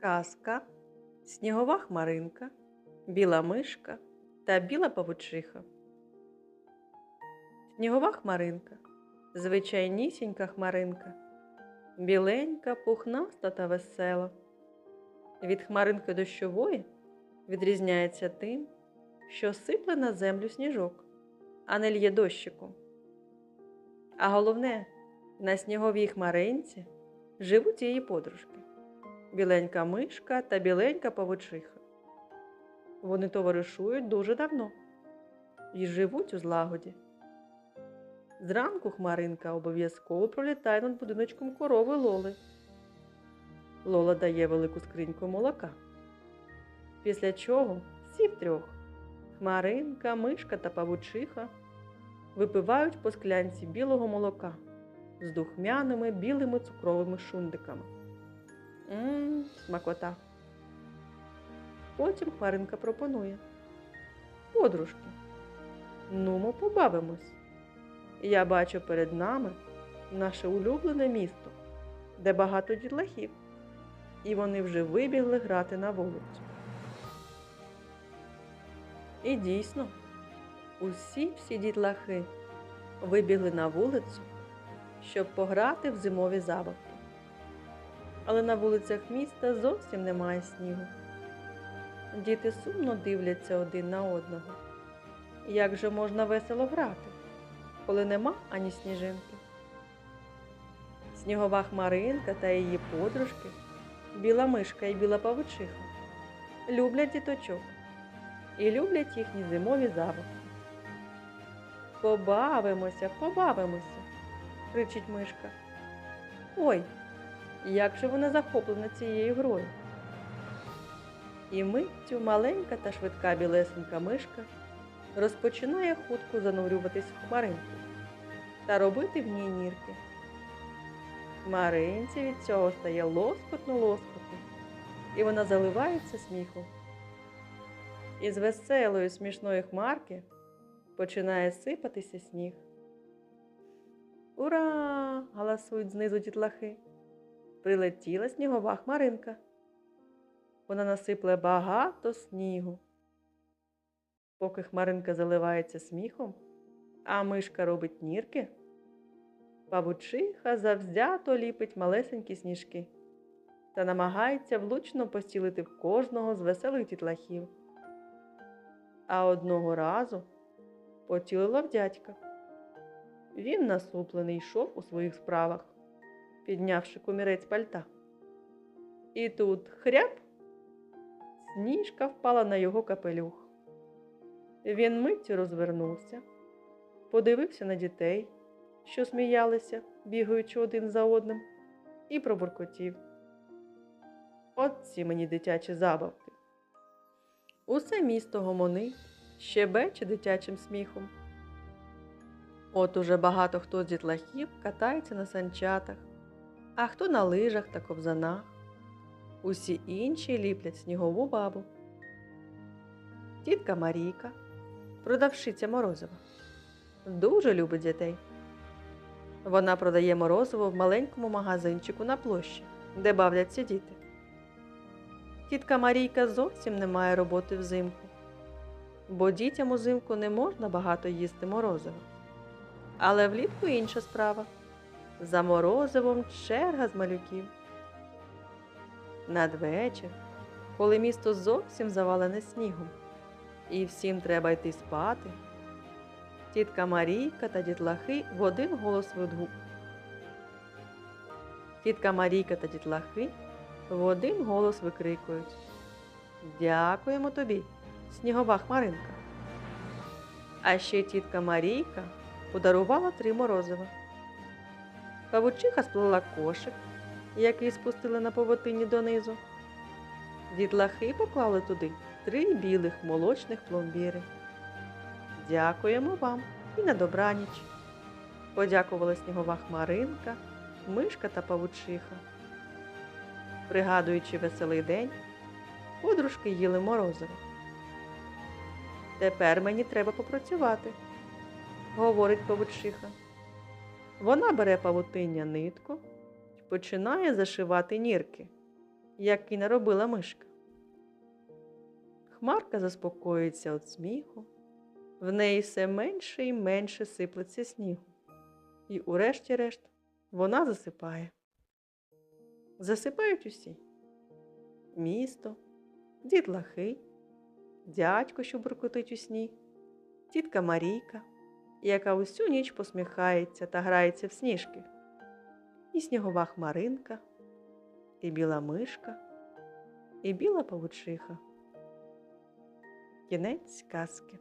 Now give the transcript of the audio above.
Казка, снігова хмаринка, біла мишка та біла павучиха. Снігова хмаринка, звичайнісінька хмаринка, біленька, пухнаста та весела. Від хмаринки дощової відрізняється тим, що сипле на землю сніжок, а не лє дощиком. А головне, на сніговій хмаринці живуть її подружки біленька мишка та біленька павучиха. Вони товаришують дуже давно і живуть у злагоді. Зранку хмаринка обов'язково пролітає над будиночком корови Лоли. Лола дає велику скриньку молока. Після чого всі втрьох хмаринка, мишка та павучиха випивають по склянці білого молока з духмяними білими цукровими шундиками. Мм, смакота. Потім Хмаринка пропонує. Подружки, нумо побавимось. Я бачу перед нами наше улюблене місто, де багато дітлахів, і вони вже вибігли грати на вулицю. І дійсно, усі всі дітлахи вибігли на вулицю, щоб пограти в зимові забавки але на вулицях міста зовсім немає снігу. Діти сумно дивляться один на одного. Як же можна весело грати, коли нема ані сніжинки? Снігова хмаринка та її подружки, біла мишка і біла павучиха, люблять діточок і люблять їхні зимові забавки. Побавимося, побавимося, кричить мишка. Ой, як же вона захоплена цією грою. І миттю маленька та швидка білесенька мишка розпочинає хутко занурюватись в хмаринку та робити в ній нірки. Хмаринці від цього стає лоскотно лоскотно, і вона заливається сміхом. Із веселої смішної хмарки починає сипатися сніг. Ура! галасують знизу дітлахи прилетіла снігова хмаринка. Вона насипле багато снігу. Поки хмаринка заливається сміхом, а мишка робить нірки, павучиха завзято ліпить малесенькі сніжки та намагається влучно постілити в кожного з веселих дітлахів. А одного разу потілила в дядька. Він насуплений йшов у своїх справах піднявши комірець пальта. І тут хряп, сніжка впала на його капелюх. Він миттю розвернувся, подивився на дітей, що сміялися, бігаючи один за одним, і пробуркотів. От ці мені дитячі забавки. Усе місто гомонить, щебече дитячим сміхом. От уже багато хто з дітлахів катається на санчатах, а хто на лижах та ковзанах. Усі інші ліплять снігову бабу. Тітка Марійка, продавщиця морозива, дуже любить дітей. Вона продає морозиво в маленькому магазинчику на площі, де бавляться діти. Тітка Марійка зовсім не має роботи взимку, бо дітям узимку не можна багато їсти морозиво. Але влітку інша справа. За морозивом черга з малюків. Надвечір, коли місто зовсім завалене снігом, і всім треба йти спати, тітка Марійка та дітлахи в один голос видгук. Тітка Марійка та дітлахи в один голос викрикують Дякуємо тобі, снігова хмаринка. А ще тітка Марійка подарувала три морозива. Павучиха сплела кошик, який спустили на повотині донизу. Дітлахи поклали туди три білих молочних пломбіри. Дякуємо вам і на добраніч. Подякувала снігова хмаринка, мишка та павучиха. Пригадуючи веселий день, подружки їли морозиво. Тепер мені треба попрацювати, говорить павучиха. Вона бере павутиння нитку і починає зашивати нірки, як і наробила мишка. Хмарка заспокоюється від сміху, в неї все менше і менше сиплеться снігу, і урешті-решт вона засипає. Засипають усі місто, дітлахи, дядько, що буркотить у сні, тітка Марійка, яка усю ніч посміхається та грається в сніжки, і снігова хмаринка, і біла мишка, і біла павучиха. Кінець казки.